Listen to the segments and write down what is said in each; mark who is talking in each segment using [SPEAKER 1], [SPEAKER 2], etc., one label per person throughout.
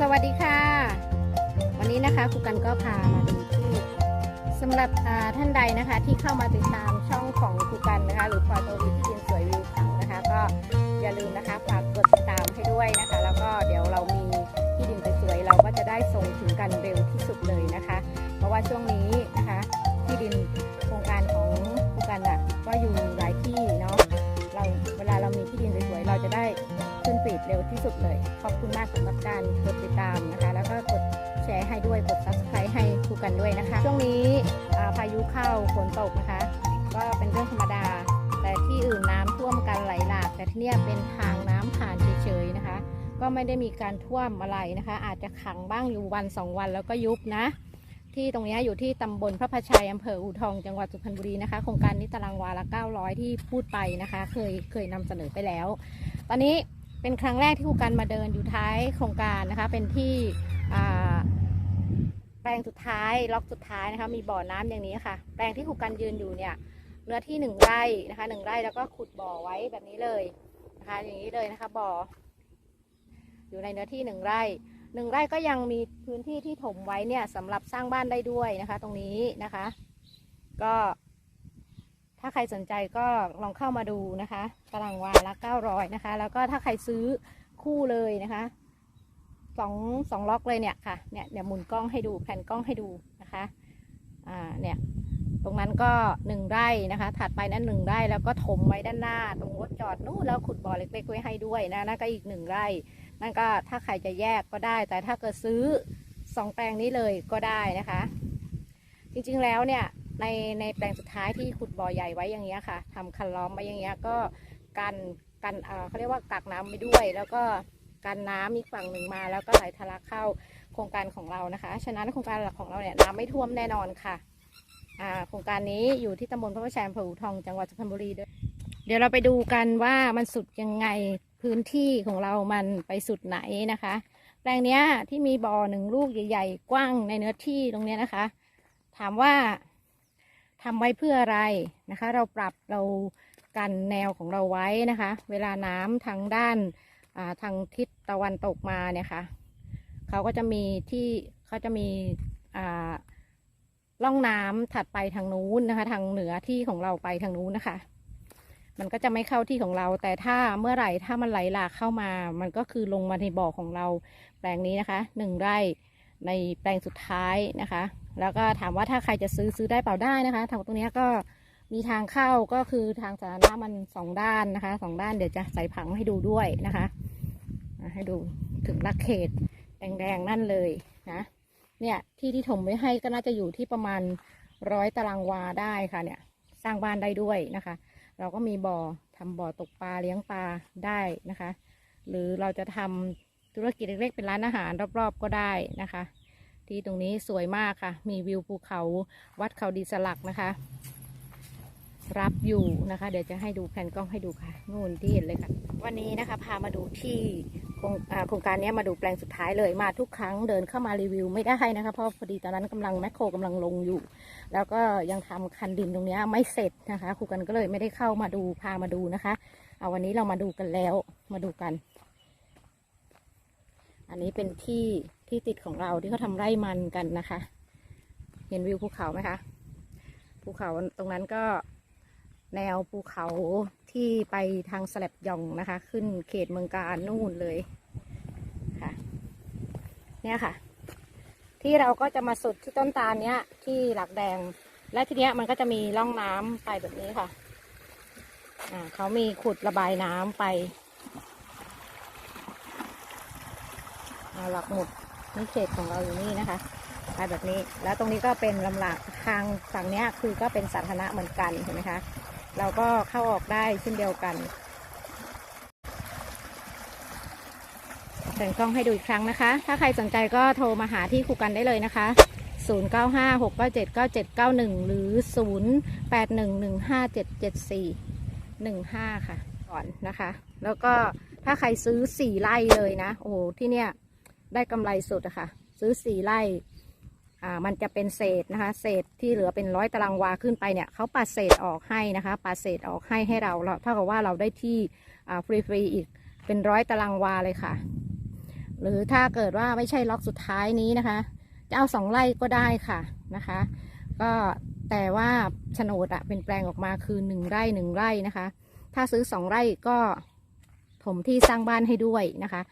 [SPEAKER 1] สวัสดีค่ะ วันนี้นะคะครูกันก็พามาดูที่สำหรับท่านใดนะคะที่เข้ามาติดตามช่องของครูกันนะคะ หรือพอโตวีที่ดินสวยวิวเขานะคะ ก็อย่าลืมนะคะฝากกดติดตามให้ด้วยนะคะ แล้วก็เดี๋ยวเรามีที่ดินสวยๆเราก็จะได้ส่งถึงกันเร็วที่สุดเลยนะคะ เพราะว่าช่วงนี้นะคะที่ดินโครงการของครูกันอะก็อยู่หลายที่เนาะเราเวลาเรามีที่ดินสวยๆเราจะได้ ขึ้นฟีดเร็วที่สุดเลย ขอบคุณมากสำหรับการกดติดตามนะคะ แล้วก็กดแชร์ให้ด้วย กด subscribe ให้ครูกันด้วยนะคะ ช่วงนี้าพายุเข้าฝนตกนะคะ ก็เป็นเรื่องธรรมดา แต่ที่อื่นน้ำท่วมกันไหลหลาก แต่ที่เนี่ยเป็นทางน้ำผ่านเฉยๆนะคะ ก็ไม่ได้มีการท่วมอะไรนะคะ อาจจะขังบ้างอยู่วันสองวันแล้วก็ยุบนะที่ตรงเนี้ยอยู่ที่ตำบลพระพชัยอำเภออูทองจังหวัดสุพรรณบุรีนะคะโครงการนี้ตารางวาละ900 ที่พูดไปนะคะ เคยเคยนำเสนอไปแล้ว ตอนนี้ เป็นครั้งแรกที่ครูกันมาเดินอยู่ท้ายโครงการนะคะ เป็นที่แปลงสุดท้ายล็อกสุดท้ายนะคะ มีบ่อน้ำอย่างนี้ค่ะ แปลงที่ครูกันยืนอยู่เนี่ยเนื้อที่หนึ่งไร่นะคะหนึ่งไร่แล้วก็ขุดบ่อไว้แบบนี้เลยนะคะ อย่างนี้เลยนะคะบ่อ อยู่ในเนื้อที่หนึ่งไร่หนึ่งไร่ก็ยังมีพื้นที่ที่ถมไว้เนี่ยสำหรับสร้างบ้านได้ด้วยนะคะ ตรงนี้นะคะ ก็ ถ้าใครสนใจก็ลองเข้ามาดูนะคะตารางวาละ900นะคะ แล้วก็ถ้าใครซื้อคู่เลยนะคะสองสองล็อกเลยเนี่ยค่ะ เนี่ยเดี๋ยวหมุนกล้องให้ดูแผ่นกล้องให้ดูนะคะ อ่า เนี่ย ตรงนั้นก็หนึ่งไร่นะคะ ถัดไปนั้นหนึ่งไร่แล้วก็ถมไว้ด้านหน้า ตรงรถจอดนู่นแล้วขุดบ่อเล็กๆไว้ให้ด้วยนะ นั่นก็อีกหนึ่งไร่ นั่นก็ถ้าใครจะแยกก็ได้ แต่ถ้าเกิดซื้อสองแปลงนี้เลยก็ได้นะคะ จริงๆแล้วเนี่ย ในในแปลงสุดท้ายที่ขุดบ่อใหญ่ไว้อย่างเงี้ยค่ะทำคันล้อมไว้อย่างเงี้ยก็กันกันเเขาเรียกว่ากักน้ำไปด้วย แล้วก็กันน้ำอีกฝั่งหนึ่งมา แล้วก็ไหลทะลักเข้าโครงการของเรานะคะ ฉะนั้นโครงการหลักของเราเนี่ยน้ำไม่ท่วมแน่นอนค่ะโครงการนี้อยู่ที่ตำบลพระประแชมอำเภออูทองจังหวัดสุพรรณบุรีด้วยเดี๋ยวเราไปดูกันว่ามันสุดยังไงพื้นที่ของเรามันไปสุดไหนนะคะ แปลงเนี้ยที่มีบ่อหนึ่งลูกใหญ่ ๆ กว้างในเนื้อที่ตรงเนี้ยนะคะ ถามว่า ทำไว้เพื่ออะไรนะคะ เราปรับเรากันแนวของเราไว้นะคะ เวลาน้ำทางด้านาทางทิศตะวันตกมาเนี่ยค่ะเขาก็จะมีที่เขาจะมีอ่าล่องน้ำถัดไปทางนู้นนะคะ ทางเหนือที่ของเราไปทางนู้นนะคะ มันก็จะไม่เข้าที่ของเรา แต่ถ้าเมื่อไหร่ถ้ามันไหลหลากเข้ามา มันก็คือลงมาในบ่อของเราแปลงนี้นะคะหนึ่งไร่ในแปลงสุดท้ายนะคะ แล้วก็ถามว่าถ้าใครจะซื้อซื้อได้เปล่าได้นะคะทางตรงนี้ก็มีทางเข้าก็คือทางสาธารณะมันสองด้านนะคะสองด้านเดี๋ยวจะใส่ผังให้ดูด้วยนะคะให้ดูถึงลักเขตแดงๆนั่นเลยนะเนี่ยที่ที่ถมไว้ให้ก็น่าจะอยู่ที่ประมาณร้อยตารางวาได้ค่ะเนี่ยสร้างบ้านได้ด้วยนะคะ เราก็มีบ่อทำบ่อตกปลาเลี้ยงปลาได้นะคะ หรือเราจะทำธุรกิจเล็กๆเป็นร้านอาหารรอบๆก็ได้นะคะ ที่ตรงนี้สวยมากค่ะ มีวิวภูเขาวัดเขาดีสลักนะคะ รับอยู่นะคะ เดี๋ยวจะให้ดูแผนกล้องให้ดูค่ะนู่นที่เห็นเลยค่ะ วันนี้นะคะพามาดูที่โครงการนี้มาดูแปลงสุดท้ายเลยมาทุกครั้งเดินเข้ามารีวิวไม่ได้นะคะเพราะพอดีตอนนั้นกำลังแมคโครกำลังลงอยู่ แล้วก็ยังทำคันดินตรงนี้ไม่เสร็จนะคะครูกันก็เลยไม่ได้เข้ามาดูพามาดูนะคะ เอาวันนี้เรามาดูกันแล้วมาดูกัน อันนี้เป็นที่ที่ติดของเราที่เขาทำไร่มันกันนะคะ เห็นวิวภูเขาไหมคะภูเขาตรงนั้นก็แนวภูเขาที่ไปทางสลับย่องนะคะ ขึ้นเขตเมืองการนู่นเลยค่ะ เนี่ยค่ะ ที่เราก็จะมาสุดที่ต้นตาลเนี้ย ที่หลักแดง และทีเนี้ยมันก็จะมีร่องน้ำไปแบบนี้ค่ะ อ่าเขามีขุดระบายน้ำไป อ่าหลักหมุดนี่เขตของเราอยู่นี่นะคะไปแบบนี้ แล้วตรงนี้ก็เป็นลำหลักทางฝั่งเนี้คือก็เป็นสาธารณะเหมือนกันเห็นไหมคะ เราก็เข้าออกได้เช่นเดียวกันแต่งกล้องให้ดูอีกครั้งนะคะ ถ้าใครสนใจก็โทรมาหาที่ครูกันได้เลยนะคะ 0956979791 หรือ 0811577415 ค่ะ ก่อนนะคะ แล้วก็ถ้าใครซื้อ 4 ไร่เลยนะ โอ้โห ที่เนี่ย ได้กำไรสุดอะค่ะ ซื้อ4ไร่อ่ามันจะเป็นเศษนะคะ เศษที่เหลือเป็นร้อยตารางวาขึ้นไปเนี่ยเขาปัดเศษออกให้นะคะปัดเศษออกให้ให้เราเราเท่ากับว่าเราได้ที่อ่าฟรีๆอีกเป็นร้อยตารางวาเลยค่ะ หรือถ้าเกิดว่าไม่ใช่ล็อกสุดท้ายนี้นะคะ จะเอาสองไร่ก็ได้ค่ะนะคะ ก็แต่ว่าโฉนดอะเป็นแปลงออกมาคือหนึ่งไร่หนึ่งไร่นะคะ ถ้าซื้อสองไร่ก็ถมที่สร้างบ้านให้ด้วยนะคะ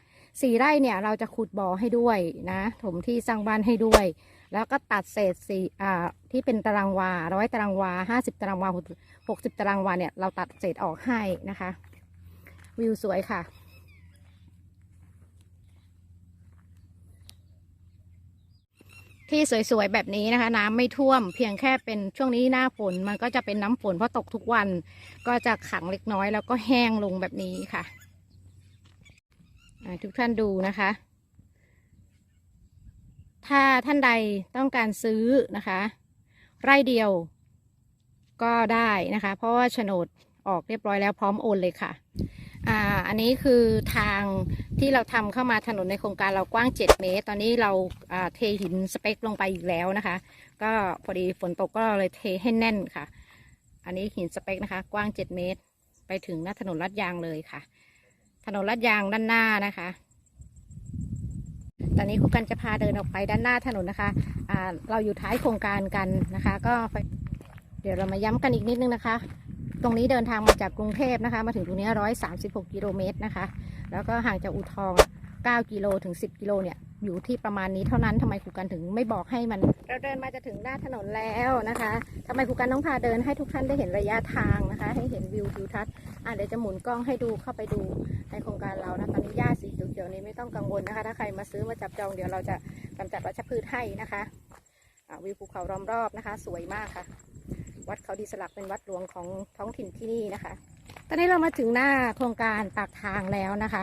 [SPEAKER 1] สี่ไร่เนี่ยเราจะขุดบ่อให้ด้วยนะ ถมที่สร้างบ้านให้ด้วย แล้วก็ตัดเศษสี่อ่าที่เป็นตารางวาร้อยตารางวาห้าสิบตารางวาหกสิบตารางวาเนี่ยเราตัดเศษออกให้นะคะ วิวสวยค่ะที่สวยๆ แบบนี้นะคะ น้ำไม่ท่วมเพียงแค่เป็นช่วงนี้หน้าฝนมันก็จะเป็นน้ำฝนเพราะตกทุกวัน ก็จะขังเล็กน้อยแล้วก็แห้งลงแบบนี้ค่ะ ทุกท่านดูนะคะ ถ้าท่านใดต้องการซื้อนะคะ ไร่เดียวก็ได้นะคะ เพราะว่าโฉนดออกเรียบร้อยแล้วพร้อมโอนเลยค่ะ อ่า อันนี้คือทางที่เราทำเข้ามาถนนในโครงการเรากว้าง 7 เมตร ตอนนี้เราอ่าเทหินสเปคลงไปอีกแล้วนะคะ ก็พอดีฝนตกก็เลยเทให้แน่นค่ะ อันนี้หินสเปคนะคะ กว้าง 7 เมตร ไปถึงหน้าถนนลาดยางเลยค่ะ ถนนลาดยางด้านหน้านะคะ ตอนนี้ครูกันจะพาเดินออกไปด้านหน้าถนนนะคะอ่าเราอยู่ท้ายโครงการกันนะคะ ก็เดี๋ยวเรามาย้ำกันอีกนิดนึงนะคะ ตรงนี้เดินทางมาจากกรุงเทพนะคะ มาถึงตรงนี้ร้อยสามสิบหกกิโลเมตรนะคะ แล้วก็ห่างจากอู่ทองเก้ากิโลถึงสิบกิโลเนี่ย อยู่ที่ประมาณนี้เท่านั้นทำไมครูกันถึงไม่บอกให้มัน เราเดินมาจะถึงหน้าถนนแล้วนะคะทำไมครูกันต้องพาเดินให้ทุกท่านได้เห็นระยะทางนะคะ ให้เห็นวิวทิวทัศน์อะเดี๋ยวจะหมุนกล้องให้ดูเข้าไปดูในโครงการเรานะตอนนี้หญ้าสีเขียวๆนี้ไม่ต้องกังวลนะคะ ถ้าใครมาซื้อมาจับจองเดี๋ยวเราจะกำจัดวัชพืชให้นะคะะวิวภูเขาล้อมรอบนะคะ สวยมากค่ะ วัดเขาดีสลักเป็นวัดหลวงของท้องถิ่นที่นี่นะคะตอนนี้เรามาถึงหน้าโครงการปากทางแล้วนะคะ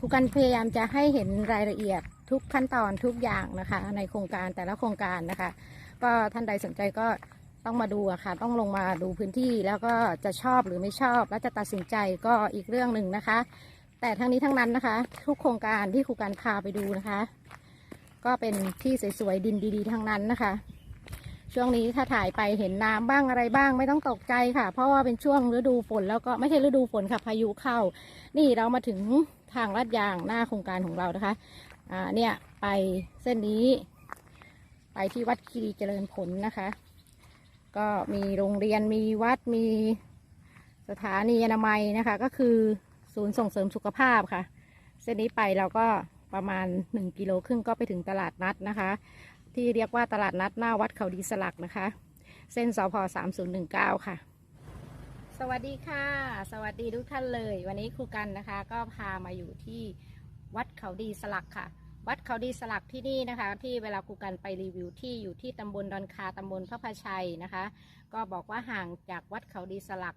[SPEAKER 1] ครูกันพยายามจะให้เห็นรายละเอียด ทุกขั้นตอนทุกอย่างนะคะ ในโครงการแต่ละโครงการนะคะ ก็ท่านใดสนใจก็ต้องมาดูอะค่ะ ต้องลงมาดูพื้นที่แล้วก็จะชอบหรือไม่ชอบ แล้วจะตัดสินใจก็อีกเรื่องหนึ่งนะคะ แต่ทั้งนี้ทั้งนั้นนะคะ ทุกโครงการที่ครูการพาไปดูนะคะ ก็เป็นที่สวยๆดินดี ๆ ทั้งนั้นนะคะ ช่วงนี้ถ้าถ่ายไปเห็นน้ำบ้างอะไรบ้างไม่ต้องตกใจค่ะ เพราะว่าเป็นช่วงฤดูฝนแล้วก็ไม่ใช่ฤดูฝนค่ะพายุเข้า นี่เรามาถึงทางลาดยางหน้าโครงการของเรานะคะ อ่าเนี่ยไปเส้นนี้ ไปที่วัดคีรีเจริญผลนะคะ ก็มีโรงเรียนมีวัดมีสถานีอนามัยนะคะ ก็คือศูนย์ส่งเสริมสุขภาพค่ะ เส้นนี้ไปเราก็ประมาณ 1 กิโลครึ่งก็ไปถึงตลาดนัดนะคะ ที่เรียกว่าตลาดนัดหน้าวัดเขาดีสลักนะคะ เส้นสพ3019 ค่ะ สวัสดีค่ะ สวัสดีทุกท่านเลย วันนี้ครูกันนะคะ ก็พามาอยู่ที่ วัดเขาดีสลักค่ะ วัดเขาดีสลักที่นี่นะคะ ที่เวลาครูกันไปรีวิวที่อยู่ที่ตำบลดอนคาตำบลพระพาชัยนะคะ ก็บอกว่าห่างจากวัดเขาดีสลัก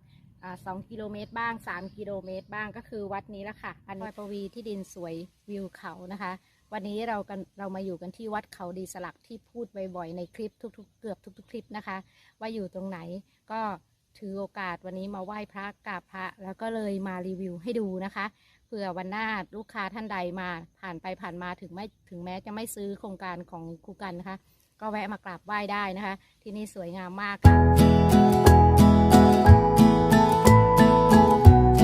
[SPEAKER 1] สองกิโลเมตรบ้าง 3 กิโลเมตรบ้างก็คือวัดนี้ละค่ะ อันนี้ปวีที่ดินสวยวิวเขานะคะ วันนี้เรากันเรามาอยู่กันที่วัดเขาดีสลักที่พูดบ่อยๆในคลิปทุก ๆ เกือบทุก ๆ คลิปนะคะ ว่าอยู่ตรงไหนก็ ถือโอกาสวันนี้มาไหว้พระกราบพระ แล้วก็เลยมารีวิวให้ดูนะคะเผื่อวันหน้าลูกค้าท่านใดมาผ่านไปผ่านมาถึงไม่ถึงแม้จะไม่ซื้อโครงการของครูกันนะคะ ก็แวะมากราบไหว้ได้นะคะ ที่นี่สวยงามมากค่ะ